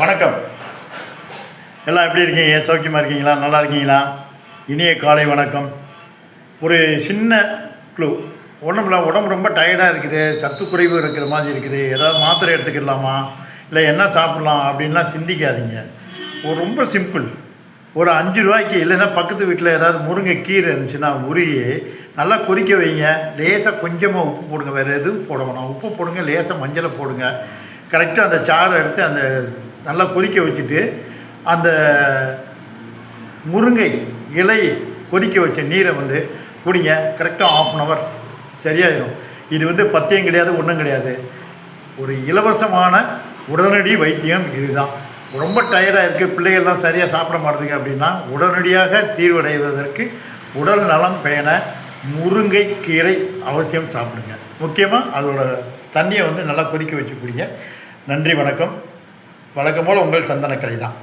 வணக்கம். எல்லாம் எப்படி இருக்கீங்க? சௌக்கியமாக இருக்கீங்களா? நல்லா இருக்கீங்களா? இனிய காலை வணக்கம். ஒரு சின்ன க்ளூ இல்லை உடம்பு ரொம்ப டயர்டாக இருக்குது. சத்து குறைவு இருக்கிற மாதிரி இருக்குது. ஏதாவது மாத்திரை எடுத்துக்கிடலாமா இல்லை என்ன சாப்பிட்லாம் அப்படின்லாம் சிந்திக்காதீங்க. ஒரு ரொம்ப சிம்பிள் ஒரு அஞ்சு ரூபாய்க்கு இல்லைன்னா பக்கத்து வீட்டில் ஏதாவது முருங்கை கீரை இருந்துச்சுன்னா உருகி நல்லா கொதிக்க வைங்க. லேசாக கொஞ்சமாக உப்பு போடுங்க. வேறு எதுவும் போட வேணாம். உப்பு போடுங்க லேசாக மஞ்சளை போடுங்க. கரெக்டாக அந்த சாறை எடுத்து அந்த நல்லா கொதிக்க வச்சுட்டு அந்த முருங்கை இலை கொதிக்க வச்ச நீரை வந்து குடிங்க. கரெக்டாக ஆஃப் அன் ஹவர் சரியாயிடும் இது வந்து பத்தியம் கிடையாது ஒன்றும் கிடையாது. ஒரு இலவசமான உடனடி வைத்தியம் இதுதான். ரொம்ப டயர்டாக இருக்குது பிள்ளைகள்லாம் சரியாக சாப்பிட மாட்டேதுங்க அப்படின்னா உடனடியாக தீர்வடைவதற்கு உடல் நலம் பேண முருங்கை கீரை அவசியம் சாப்பிடுங்க. முக்கியமாக அதோட தண்ணியை வந்து நல்லா கொதிக்க வச்சு குடிங்க. நன்றி வணக்கம். வழக்கம் போல் உங்கள் சந்தனக்கலை தான்.